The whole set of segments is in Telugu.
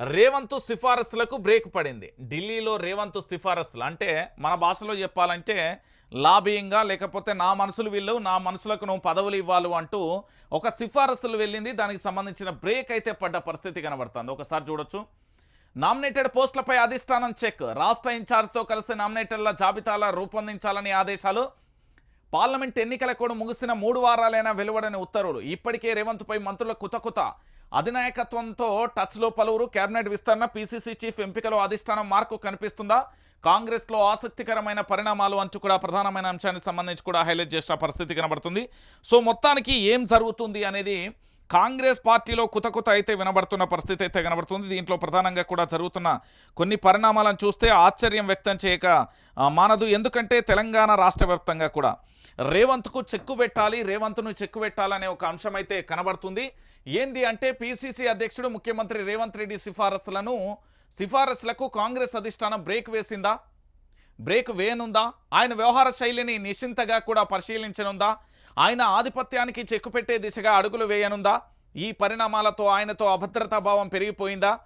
రేవంత్ సిఫారసులకు బ్రేక్ పడింది. ఢిల్లీలో రేవంత్ సిఫారసులు. అంటే మన భాషలో చెప్పాలంటే లాబియింగ్గా లేకపోతే నా మనసులు వీళ్ళు నా మనసులకు నువ్వు పదవులు ఇవ్వాలి అంటూ ఒక సిఫారసులు వెళ్ళింది. దానికి సంబంధించిన బ్రేక్ అయితే పడ్డ పరిస్థితి కనబడుతుంది. ఒకసారి చూడొచ్చు. నామినేటెడ్ పోస్టులపై అధిష్టానం చెక్. రాష్ట్ర ఇన్ఛార్జ్తో కలిసి నామినేటర్ల జాబితాల రూపొందించాలని ఆదేశాలు. పార్లమెంట్ ఎన్నికల కూడా ముగిసిన మూడు వారాలైనా వెలువడని ఉత్తర్వులు. ఇప్పటికే రేవంత్పై మంత్రుల కుతకుత. అధినాయకత్వంతో టచ్లో పలువురు కేబినెట్ విస్తరణ పీసీసీ చీఫ్ ఎంపికలో అధిష్టానం మార్కు కనిపిస్తుందా? కాంగ్రెస్లో ఆసక్తికరమైన పరిణామాలు అంటూ కూడా ప్రధానమైన అంశానికి సంబంధించి కూడా హైలైట్ చేసిన పరిస్థితి కనబడుతుంది. సో మొత్తానికి ఏం జరుగుతుంది అనేది కాంగ్రెస్ పార్టీలో కుతకుత అయితే వినబడుతున్న పరిస్థితి అయితే కనబడుతుంది. దీంట్లో ప్రధానంగా కూడా జరుగుతున్న కొన్ని పరిణామాలను చూస్తే ఆశ్చర్యం వ్యక్తం చేయక మానదు. ఎందుకంటే తెలంగాణ రాష్ట్ర కూడా రేవంత్కు చెక్కు పెట్టాలి రేవంత్ను చెక్కు పెట్టాలనే ఒక అంశం అయితే కనబడుతుంది. ఏంది అంటే పిసిసి అధ్యక్షుడు ముఖ్యమంత్రి రేవంత్ రెడ్డి సిఫారసులను సిఫారసులకు కాంగ్రెస్ అధిష్టానం బ్రేక్ వేసిందా? బ్రేక్ వేయనుందా? ఆయన వ్యవహార శైలిని నిశ్చింతగా కూడా పరిశీలించనుందా? ఆయన ఆధిపత్యానికి చెక్కుపెట్టే దిశగా అడుగులు వేయనుందా? ఈ పరిణామాలతో ఆయనతో అభద్రతా భావం పెరిగిపోయిందా?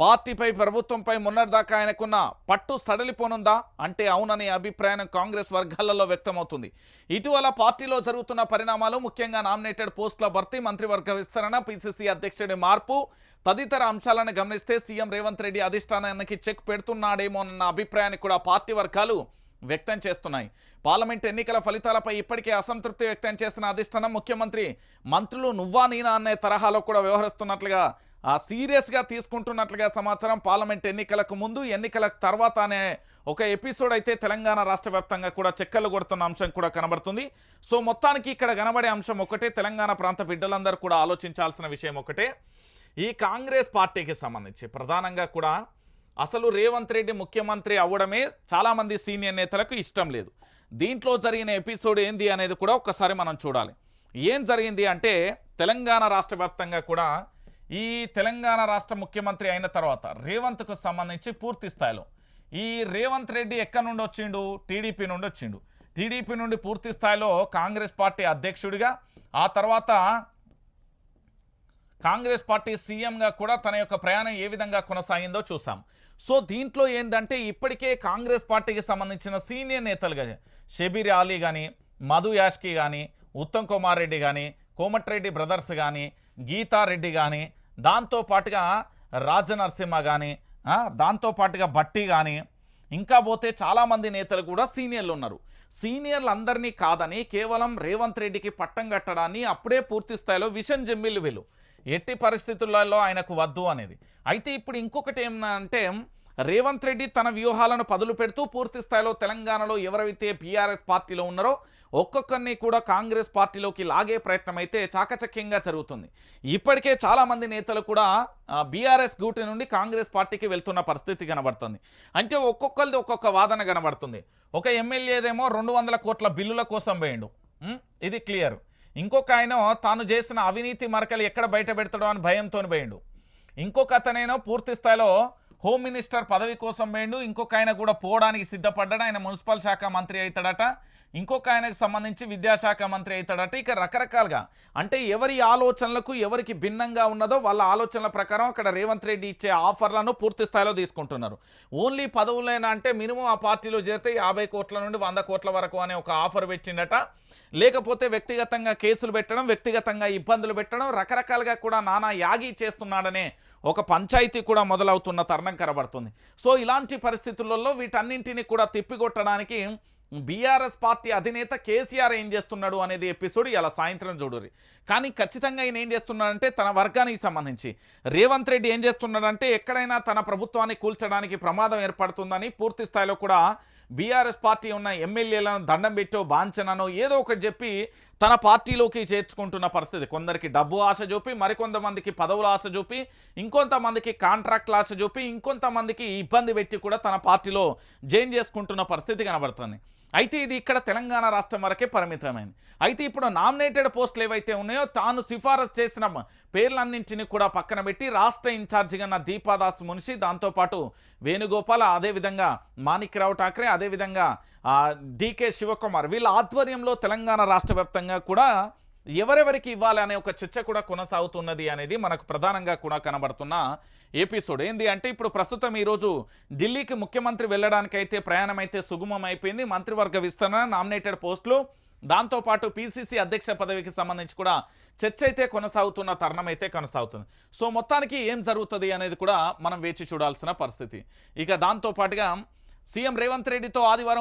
పార్టీపై ప్రభుత్వంపై మొన్నటిదాకా ఆయనకున్న పట్టు సడలిపోనుందా? అంటే అవుననే అభిప్రాయం కాంగ్రెస్ వర్గాలలో వ్యక్తమవుతుంది. ఇటీవల పార్టీలో జరుగుతున్న పరిణామాలు ముఖ్యంగా నామినేటెడ్ పోస్టుల భర్తీ మంత్రివర్గ విస్తరణ పిసిసి అధ్యక్షుడి మార్పు తదితర అంశాలను గమనిస్తే సీఎం రేవంత్ రెడ్డి అధిష్టానానికి చెక్ పెడుతున్నాడేమోనన్న అభిప్రాయాన్ని కూడా పార్టీ వర్గాలు వ్యక్తం చేస్తున్నాయి. పార్లమెంట్ ఎన్నికల ఫలితాలపై ఇప్పటికే అసంతృప్తి వ్యక్తం చేసిన అధిష్టానం ముఖ్యమంత్రి మంత్రులు నువ్వా నీనా అనే తరహాలో కూడా వ్యవహరిస్తున్నట్లుగా సీరియస్గా తీసుకుంటున్నట్లుగా సమాచారం పార్లమెంట్ ఎన్నికలకు ముందు ఎన్నికలకు తర్వాత అనే ఒక ఎపిసోడ్ అయితే తెలంగాణ రాష్ట్ర వ్యాప్తంగా కూడా చెక్కలు కొడుతున్న అంశం కూడా కనబడుతుంది. సో మొత్తానికి ఇక్కడ కనబడే అంశం ఒకటే తెలంగాణ ప్రాంత బిడ్డలందరూ కూడా ఆలోచించాల్సిన విషయం ఒకటే. ఈ కాంగ్రెస్ పార్టీకి సంబంధించి ప్రధానంగా కూడా అసలు రేవంత్ రెడ్డి ముఖ్యమంత్రి అవ్వడమే చాలామంది సీనియర్ నేతలకు ఇష్టం లేదు. దీంట్లో జరిగిన ఎపిసోడ్ ఏంది అనేది కూడా ఒక్కసారి మనం చూడాలి. ఏం జరిగింది అంటే తెలంగాణ రాష్ట్ర వ్యాప్తంగా కూడా ఈ తెలంగాణ రాష్ట్ర ముఖ్యమంత్రి అయిన తర్వాత రేవంత్కు సంబంధించి పూర్తి స్థాయిలో. ఈ రేవంత్ రెడ్డి ఎక్కడి నుండి వచ్చిండు? టీడీపీ నుండి వచ్చిండు. టీడీపీ నుండి పూర్తి స్థాయిలో కాంగ్రెస్ పార్టీ అధ్యక్షుడిగా ఆ తర్వాత కాంగ్రెస్ పార్టీ సీఎంగా కూడా తన యొక్క ప్రయాణం ఏ విధంగా కొనసాగిందో చూసాం. సో దీంట్లో ఏంటంటే ఇప్పటికే కాంగ్రెస్ పార్టీకి సంబంధించిన సీనియర్ నేతలుగా షబీర్ అలీ కానీ మధు యాష్కి కానీ ఉత్తమ్ కుమార్ రెడ్డి కానీ కోమటిరెడ్డి బ్రదర్స్ కానీ గీతారెడ్డి కానీ దాంతోపాటుగా రాజనరసింహ కానీ దాంతోపాటుగా భట్టి కానీ ఇంకా పోతే చాలామంది నేతలు కూడా సీనియర్లు ఉన్నారు. సీనియర్లు అందరినీ కాదని కేవలం రేవంత్ రెడ్డికి పట్టం కట్టడాన్ని అప్పుడే పూర్తి స్థాయిలో విషన్ జమ్మిళ్ళు వీళ్ళు. ఎట్టి పరిస్థితులలో ఆయనకు వద్దు అనేది. అయితే ఇప్పుడు ఇంకొకటి ఏమంటే రేవంత్ రెడ్డి తన వ్యూహాలను పదులు పెడుతూ పూర్తి స్థాయిలో తెలంగాణలో ఎవరైతే బీఆర్ఎస్ పార్టీలో ఉన్నారో ఒక్కొక్కరిని కూడా కాంగ్రెస్ పార్టీలోకి లాగే ప్రయత్నం అయితే చాకచక్యంగా జరుగుతుంది. ఇప్పటికే చాలామంది నేతలు కూడా బీఆర్ఎస్ గూటి నుండి కాంగ్రెస్ పార్టీకి వెళ్తున్న పరిస్థితి కనబడుతుంది. అంటే ఒక్కొక్కరిది ఒక్కొక్క వాదన కనబడుతుంది. ఒక ఎమ్మెల్యేదేమో రెండు వందల కోట్ల బిల్లుల కోసం పోయిండు ఇది క్లియర్. ఇంకొక ఆయన తాను చేసిన అవినీతి మరకలు ఎక్కడ బయట పెడతాడో అని భయంతో పోయిండు ఇంకొక అతనేనో పూర్తి స్థాయిలో హోమ్ మినిస్టర్ పదవి కోసం పోయిండు ఇంకొక ఆయన కూడా పోవడానికి సిద్ధపడ్డాడు. ఆయన మున్సిపల్ శాఖ మంత్రి అవుతాడట. ఇంకొక ఆయనకు సంబంధించి విద్యాశాఖ మంత్రి అవుతాడట. ఇక రకరకాలుగా అంటే ఎవరి ఆలోచనలకు ఎవరికి భిన్నంగా ఉన్నదో వాళ్ళ ఆలోచనల ప్రకారం అక్కడ రేవంత్ రెడ్డి ఇచ్చే ఆఫర్లను పూర్తి స్థాయిలో తీసుకుంటున్నారు. ఓన్లీ పదవులైనా అంటే మినిమం ఆ పార్టీలో చేరితే యాభై కోట్ల నుండి వంద కోట్ల వరకు అనే ఒక ఆఫర్ పెట్టిండట. లేకపోతే వ్యక్తిగతంగా కేసులు పెట్టడం వ్యక్తిగతంగా ఇబ్బందులు పెట్టడం రకరకాలుగా కూడా నానా యాగి చేస్తున్నాడనే ఒక పంచాయతీ కూడా మొదలవుతున్న తరుణం కనబడుతుంది. సో ఇలాంటి పరిస్థితులలో వీటన్నింటినీ కూడా తిప్పికొట్టడానికి బీఆర్ఎస్ పార్టీ అధినేత కేసీఆర్ ఏం చేస్తున్నాడు అనేది ఎపిసోడ్ ఇలా సాయంత్రం చూడురి కానీ ఖచ్చితంగా ఈయన ఏం చేస్తున్నాడంటే తన వర్గానికి సంబంధించి. రేవంత్ రెడ్డి ఏం చేస్తున్నాడంటే ఎక్కడైనా తన ప్రభుత్వాన్ని కూల్చడానికి ప్రమాదం ఏర్పడుతుందని పూర్తి స్థాయిలో కూడా బీఆర్ఎస్ పార్టీ ఉన్న ఎమ్మెల్యేలను దండం పెట్టో బాంచననో ఏదో ఒకటి చెప్పి తన పార్టీలోకి చేర్చుకుంటున్న పరిస్థితి. కొందరికి డబ్బు ఆశ చూపి మరికొంతమందికి పదవుల ఆశ చూపి ఇంకొంతమందికి కాంట్రాక్ట్ల ఆశ చూపి ఇంకొంతమందికి ఇబ్బంది పెట్టి కూడా తన పార్టీలో జాయిన్ చేసుకుంటున్న పరిస్థితి కనబడుతుంది. అయితే ఇది ఇక్కడ తెలంగాణ రాష్ట్రం వరకే పరిమితమైంది. అయితే ఇప్పుడు నామినేటెడ్ పోస్టులు ఏవైతే ఉన్నాయో తాను సిఫారసు చేసిన పేర్లన్నింటినీ కూడా పక్కన పెట్టి రాష్ట్ర ఇన్ఛార్జిగా ఉన్న దీపాదాస్ మునిషి దాంతోపాటు వేణుగోపాల్ అదేవిధంగా మాణిక్రావు ఠాక్రే అదేవిధంగా డికే శివకుమార్ వీళ్ళ ఆధ్వర్యంలో తెలంగాణ రాష్ట్ర కూడా ఎవరెవరికి ఇవ్వాలి అనే ఒక చర్చ కూడా కొనసాగుతున్నది అనేది మనకు ప్రధానంగా కూడా కనబడుతున్న ఎపిసోడ్. ఏంది అంటే ఇప్పుడు ప్రస్తుతం ఈరోజు ఢిల్లీకి ముఖ్యమంత్రి వెళ్ళడానికైతే ప్రయాణం అయితే సుగమం అయిపోయింది మంత్రివర్గ విస్తరణ నామినేటెడ్ పోస్టులు దాంతోపాటు పీసీసీ అధ్యక్ష పదవికి సంబంధించి కూడా చర్చ అయితే కొనసాగుతున్న తరుణం అయితే కొనసాగుతుంది. సో మొత్తానికి ఏం జరుగుతుంది అనేది కూడా మనం వేచి చూడాల్సిన పరిస్థితి. ఇక దాంతోపాటుగా సీఎం రేవంత్ రెడ్డితో ఆదివారం